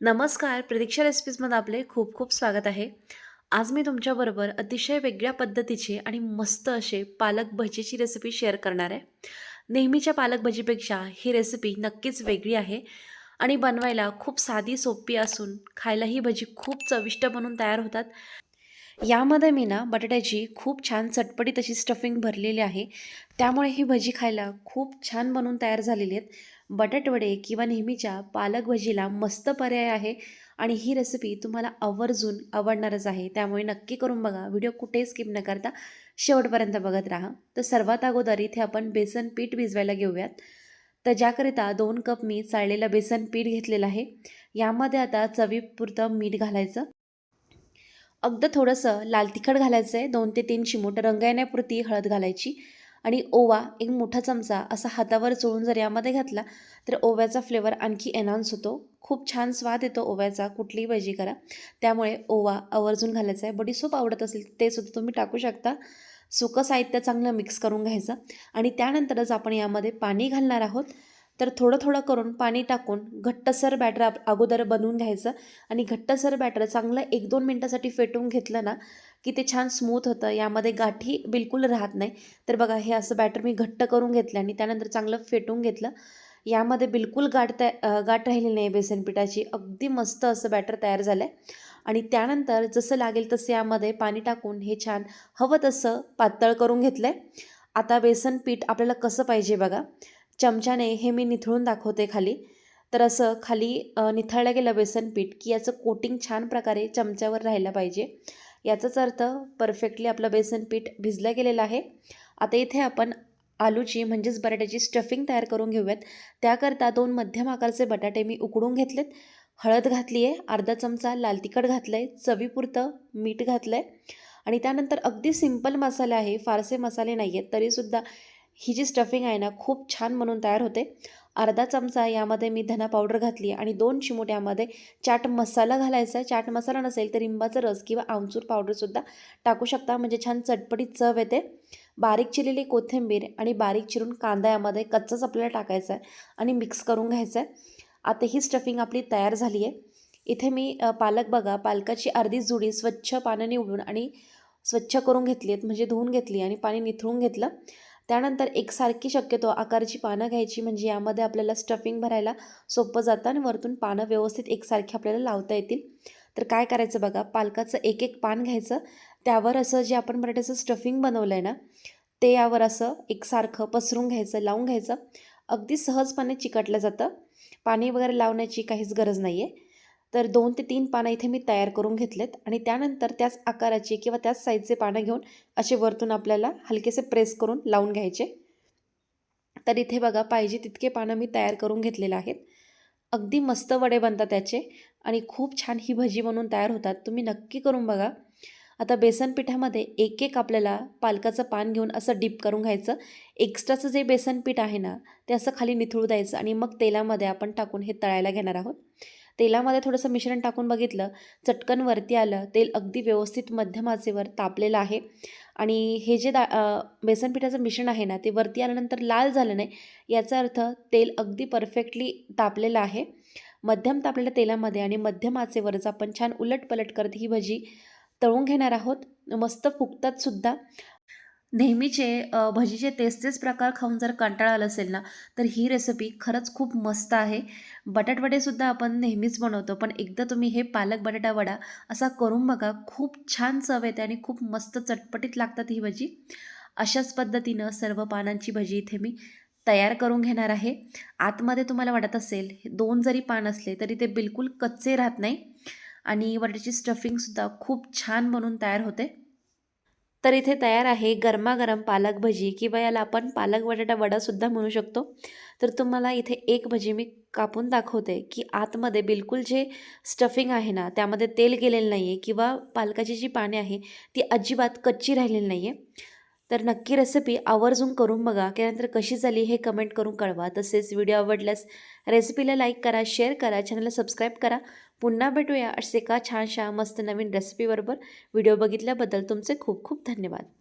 नमस्कार प्रतीक्षा रेसिपीजमध्ये आपले खूप खूप स्वागत आहे. आज मी तुमच्याबरोबर अतिशय वेगळ्या पद्धतीची आणि मस्त असे पालक भजीची रेसिपी शेअर करणार आहे. नेहमीच्या पालक भजीपेक्षा ही रेसिपी नक्कीच वेगळी आहे आणि बनवायला खूप साधी सोपी असून खायला ही भजी खूप चविष्ट बनून तयार होतात. यामध्ये मी ना बटाट्याची खूप छान चटपटीत अशी स्टफिंग भरलेली आहे. त्यामुळे ही भजी खायला खूप छान बनून तयार झालेली आहेत. बटाटवडे किंवा नेहमीच्या पालक भजीला मस्त पर्याय आहे आणि ही रेसिपी तुम्हाला आवर्जून आवडणारच आहे. त्यामुळे नक्की करून बघा. व्हिडिओ कुठेही स्किप न करता शेवटपर्यंत बघत राहा. तर सर्वात अगोदर इथे आपण बेसन पीठ भिजवायला घेऊयात. तर ज्याकरिता दोन कप मी चाळलेलं बेसन पीठ घेतलेलं आहे. यामध्ये आता चवीपुरतं मीठ घालायचं. अगदी थोडंसं लाल तिखट घालायचं आहे दोन ते तीन चिमूट रंग येण्यापुरती हळद घालायची. आणि ओवा एक मोठा चमचा असा हातावर चोळून जर यामध्ये घातला तर ओव्याचा फ्लेवर आणखी एनहान्स होतो. खूप छान स्वाद येतो ओव्याचा कुठलीही भजी करा. त्यामुळे ओवा आवर्जून घालायचा आहे. बडी सूप आवडत असेल ते सुद्धा तुम्ही टाकू शकता. सुकं साहित्य चांगलं मिक्स करून घ्यायचं. आणि त्यानंतरच आपण यामध्ये पाणी घालणार आहोत. तर थोडं थोडं करून पाणी टाकून घट्टसर बॅटर आप अगोदर बनवून घ्यायचं. आणि घट्टसर बॅटर चांगलं एक दोन मिनटासाठी फेटून घेतलं ना की ते छान स्मूथ होतं. यामध्ये गाठी बिलकुल राहत नाही. तर बघा हे असं बॅटर मी घट्ट करून घेतलं आणि त्यानंतर चांगलं फेटून घेतलं. यामध्ये बिलकुल गाठ त्या गाठ राहिली नाही बेसन पिठाची. अगदी मस्त असं बॅटर तयार झालं आहे आणि त्यानंतर जसं लागेल तसं यामध्ये पाणी टाकून हे छान हवं तसं पातळ करून घेतलं आहे आता बेसन पीठ आपल्याला कसं पाहिजे बघा. चमच्याने हे मी निथळून दाखवते खाली. तर असं खाली निथळलं गेलं बेसन पीठ की याचं कोटिंग छान प्रकारे चमच्यावर राहिलं पाहिजे. याचाच अर्थ परफेक्टली आपलं बेसन पीठ भिजलं गेलेलं आहे. आता इथे आपण आलूची म्हणजेच बटाट्याची स्टफिंग तयार करून घेऊयात. त्याकरता दोन मध्यम आकारचे बटाटे मी उकडून घेतलेत. हळद घातली आहे अर्धा चमचा लाल तिखट घातलं आहे चवीपुरतं मीठ घातलं आहे आणि त्यानंतर अगदी सिंपल मसाले आहे फारसे मसाले नाही आहेत तरीसुद्धा ही जी स्टफिंग आहे ना खूप छान म्हणून तयार होते. अर्धा चमचा यामध्ये मी धना पावडर घातली आणि दोन चिमूट यामध्ये चाट मसाला घालायचा आहे. चाट मसाला नसेल तर लिंबाचा रस किंवा आमचूर पावडरसुद्धा टाकू शकता. म्हणजे छान चटपटीत चव येते. बारीक चिरलेली कोथिंबीर आणि बारीक चिरून कांदा यामध्ये कच्चाच आपल्याला टाकायचा आहे आणि मिक्स करून घ्यायचं आहे. आता ही स्टफिंग आपली तयार झाली आहे. इथे मी पालक बघा पालकाची अर्धी जुडी स्वच्छ पाण्याने उडून आणि स्वच्छ करून घेतली आहेत. म्हणजे धुवून घेतली आणि पाणी निथळून घेतलं. त्यानंतर एकसारखी शक्यतो आकाराची पानं घ्यायची म्हणजे यामध्ये आपल्याला स्टफिंग भरायला सोपं जातं आणि वरतून पानं व्यवस्थित एकसारखी आपल्याला लावता येतील. तर काय करायचं बघा पालकाचं एक एक पान घ्यायचं. त्यावर असं जे आपण बटाट्याचं स्टफिंग बनवलं आहे ना ते यावर असं एकसारखं पसरून घ्यायचं लावून घ्यायचं. अगदी सहजपणे चिकटलं जातं. पाणी वगैरे लावण्याची काहीच गरज नाही आहे तर दोन ते तीन पानं इथे मी तयार करून घेतलेत आणि त्यानंतर त्याच आकाराची किंवा त्याच साईजचे पानं घेऊन असे वरतून आपल्याला हलकेसे प्रेस करून लावून घ्यायचे. तर इथे बघा पाहिजे तितके पानं मी तयार करून घेतलेले आहेत. अगदी मस्त वडे बनतात त्याचे आणि खूप छान ही भजी बनवून तयार होतात. तुम्ही नक्की करून बघा. आता बेसन पिठामध्ये एक एक आपल्याला पालकाचं पान घेऊन असं डीप करून घ्यायचं. एक्स्ट्राचं जे बेसन पीठ आहे ना ते असं खाली निथळू द्यायचं आणि मग तेलामध्ये आपण टाकून हे तळायला घेणार आहोत. तेलामध्ये थोडंसं मिश्रण टाकून बघितलं चटकन वरती आलं तेल अगदी व्यवस्थित मध्यम आचेवर तापलेलं आहे. आणि हे जे दा बेसन पिठाचं मिश्रण आहे ना ते वरती आल्यानंतर लाल झालं नाही याचा अर्थ तेल अगदी परफेक्टली तापलेलं आहे. मध्यम तापलेल्या तेलामध्ये आणि मध्यम आचेवरच आपण छान उलट पलट करत ही भजी तळून घेणार आहोत मस्त फुगतात सुद्धा. नेहमीचे भजीचे तेच तेच प्रकार खाऊन जर कंटाळा आला असेल ना तर ही रेसिपी खरंच खूप मस्त आहे. बटाटवडेसुद्धा आपण नेहमीच बनवतो पण एकदा तुम्ही हे पालक बटाटा वडा असा करून बघा खूप छान चव येते आणि खूप मस्त चटपटीत लागतात ही भजी. अशाच पद्धतीनं सर्व पानांची भजी इथे मी तयार करून घेणार आहे. आतमध्ये तुम्हाला वाटत असेल दोन जरी पान असले तरी ते बिलकुल कच्चे राहत नाही आणि बटाट्याची स्टफिंगसुद्धा खूप छान बनून तयार होते. तर इथे तयार आहे गरमागरम पालक भजी किंवा याला आपण पालक बटाटा वडासुद्धा म्हणू शकतो. तर तुम्हाला इथे एक भजी मी कापून दाखवते की आतमध्ये बिलकुल जे स्टफिंग आहे ना त्यामध्ये तेल गेलेलं नाही आहे किंवा पालकाची जी पाने आहे ती अजिबात कच्ची राहिलेली नाही आहे तर नक्की रेसिपी आवर्जून करून बघा. त्यानंतर कशी झाली हे कमेंट करून कळवा. तसेच व्हिडिओ आवडल्यास रेसिपीला लाईक करा शेअर करा चॅनलला सबस्क्राईब करा. पुन्हा भेटूया असे एका छानशा मस्त नवीन रेसिपीबरोबर व्हिडिओ बघितल्याबद्दल तुमचे खूप खूप धन्यवाद.